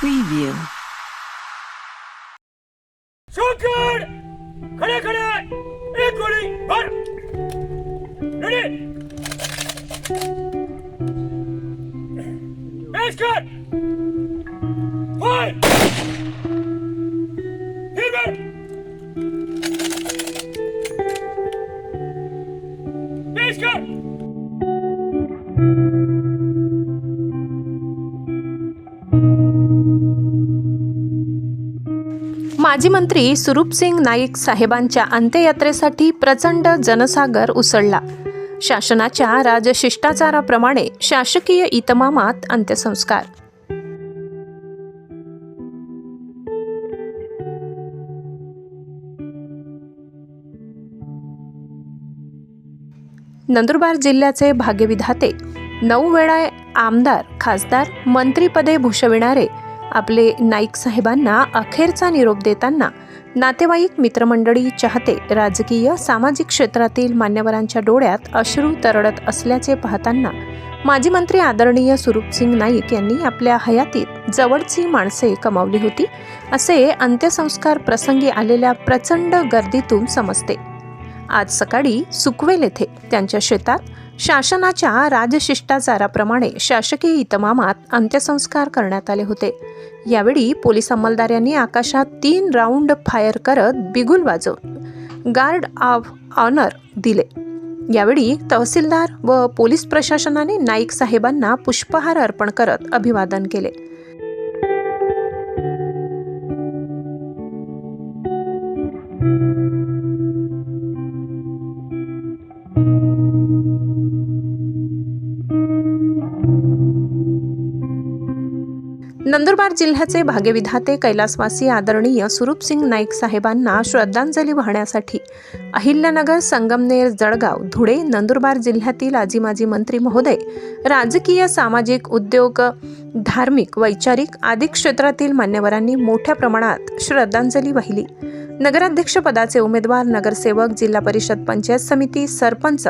Preview. Shankar खडे खडे एक गोळी भर रेडी पेश कर फायर हिरवर पेश कर माजी मंत्री सुरूपसिंग नाईक साहेबांच्या अंत्ययात्रेसाठी प्रचंड जनसागर उसळला. शासनाच्या राजशिष्टाचाराप्रमाणे शासकीय इतमामात अंत्यसंस्कार. नंदुरबार जिल्ह्याचे भाग्यविधाते नऊ वेळा आमदार खासदार मंत्रीपदे भूषविणारे आपले नाईक साहेबांना अखेरचा निरोप देताना नातेवाईक मित्रमंडळी चाहते राजकीय सामाजिक क्षेत्रातील मान्यवरांच्या डोळ्यात अश्रू तरडत असल्याचे पाहताना माजी मंत्री आदरणीय सुरूपसिंग नाईक यांनी आपल्या हयातीत जवळची माणसे कमावली होती असे अंत्यसंस्कार प्रसंगी आलेल्या प्रचंड गर्दीतून समजते. आज सकाळी सुकवेल येथे. त्यांच्या शेतात शासनाच्या राजशिष्टाचाराप्रमाणे शासकीय इतमामात अंत्यसंस्कार करण्यात आले होते. यावेळी पोलीस अंमलदारांनी आकाशात तीन राऊंड फायर करत बिगुल वाजवून गार्ड ऑफ ऑनर दिले. यावेळी तहसीलदार व पोलीस प्रशासनाने नाईक साहेबांना पुष्पहार अर्पण करत अभिवादन केले. नंदुरबार जिल्ह्याचे भाग्यविधाते कैलासवासी आदरणीय सुरूपसिंग नाईक साहेबांना श्रद्धांजली वाहण्यासाठी अहिल्यानगर संगमनेर जळगाव धुळे नंदुरबार जिल्ह्यातील आजी माजी मंत्री महोदय राजकीय सामाजिक उद्योग धार्मिक वैचारिक आदी क्षेत्रातील मान्यवरांनी मोठ्या प्रमाणात श्रद्धांजली वाहिली. नगराध्यक्षपदाचे उमेदवार नगरसेवक जिल्हा परिषद पंचायत समिती सरपंच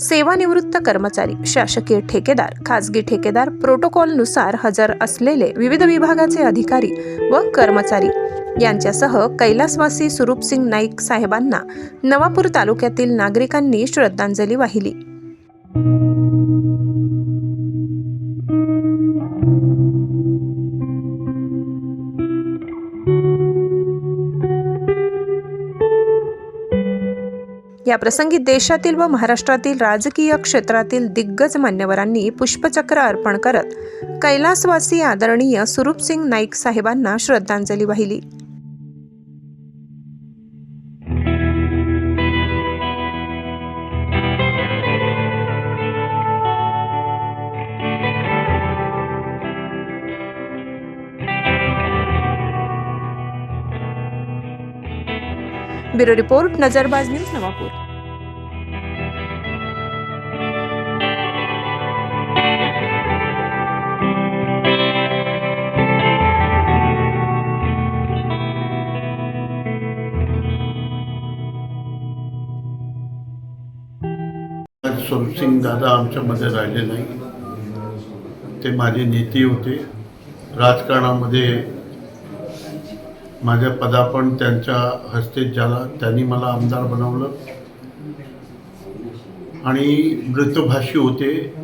सेवानिवृत्त कर्मचारी शासकीय ठेकेदार खाजगी ठेकेदार प्रोटोकॉलनुसार हजर असलेले विविध विभागाचे अधिकारी व कर्मचारी. यांच्यासह कैलासवासी सुरूपसिंग नाईक साहेबांना नवापूर तालुक्यातील नागरिकांनी श्रद्धांजली वाहिली. या प्रसंगी देशातील व महाराष्ट्रातील राजकीय क्षेत्रातील दिग्गज मान्यवरांनी पुष्पचक्र अर्पण करत कैलासवासी आदरणीय सुरूपसिंग नाईक साहेबांना श्रद्धांजली वाहिली. Bureau report Nazarbaaz news Navapur. Swarupsingh दादा आमच्यामध्ये राहिले नाही. ते माझे नेते होते. राजकारणामध्ये माझ्या पदार्पण त्यांच्या हस्ते झाला त्यांनी मला आमदार बनवलं. आणि मृतभाषी होते.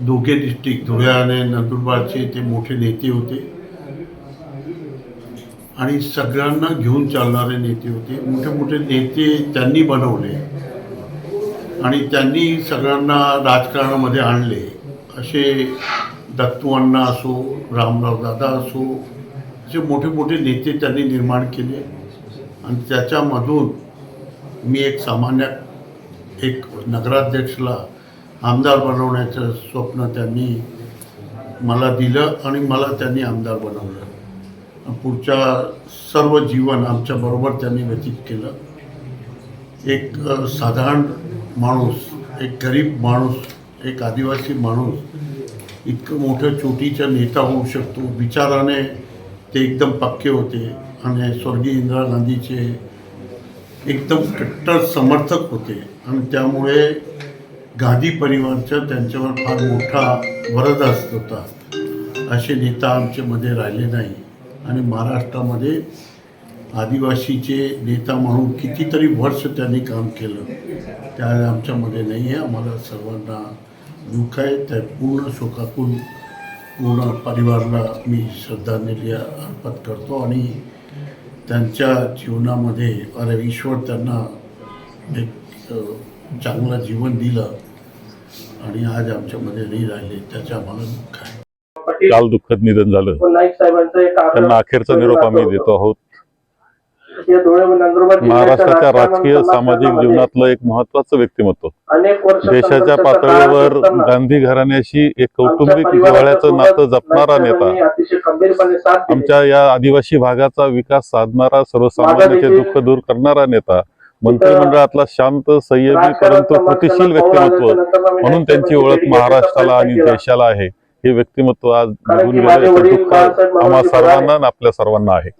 दोघे डिस्ट्रिक्ट धुळे आणि नंदुरबारचे ते मोठे नेते होते. आणि सगळ्यांना घेऊन चालणारे नेते होते. मोठे मोठे नेते त्यांनी बनवले. आणि त्यांनी सगळ्यांना राजकारणामध्ये आणले. असे दत्तू अण्णा असो रामराव दादा असो असे मोठे मोठे नेते त्यांनी निर्माण केले. आणि त्याच्यामधून मी एक सामान्य एक नगराध्यक्षला आमदार बनवण्याचं स्वप्न त्यांनी मला दिलं आणि मला त्यांनी आमदार बनवलं. पुढच्या सर्व जीवन आमच्याबरोबर त्यांनी व्यतीत केलं. एक साधारण माणूस एक गरीब माणूस एक आदिवासी माणूस इतकं मोठं चोटीचा नेता होऊ शकतो. विचाराने ते एकदम पक्के होते. आणि स्वर्गीय इंदिरा गांधीचे एकदम कट्टर समर्थक होते. आणि त्यामुळे गांधी परिवारचा त्यांच्यावर फार मोठा वरदहस्त होता. असे नेता आमच्यामध्ये राहिले नाही. आणि महाराष्ट्रामध्ये आदिवासीचे नेता म्हणून कितीतरी वर्ष त्यांनी काम केलं. त्या आमच्यामध्ये नाही आहे आम्हाला सर्वांना दुःख आहे. त्या पूर्ण शोकातून पूर्ण परिवाराला मी श्रद्धांजली अर्पण करतो आणि त्यांच्या जीवनामध्ये अरे ईश्वर त्यांना एक चांगलं जीवन दिलं आणि आज आमच्यामध्ये नाही राहिले त्याचं आम्हाला दुःख आहे. काल दुःखद निधन झालं. व नाईक साहेबांचं एक आग्रह त्यांना अखेरचा निरोप आम्ही देतो आहोत या धुळे व नंदुरबार जिल्ह्याच्या महाराष्ट्राच्या राजकीय सामाजिक जीवनातलं एक महत्वाचं व्यक्तिमत्व देशाच्या पातळीवर गांधी घराण्याशी एक कौटुंबिक जिव्हाळ्याचं नातं जपणारा नेता. आमच्या या आदिवासी भागाचा विकास साधणारा सर्वसामान्याचे दुःख दूर करणारा नेता मंत्रिमंडळातला शांत संयमी परंतु कृतिशील व्यक्तिमत्व म्हणून त्यांची ओळख महाराष्ट्राला आणि. देशाला आहे हे व्यक्तिमत्व आज निघून गेलं दुःख आम्हा सर्वांना आपल्या सर्वांना आहे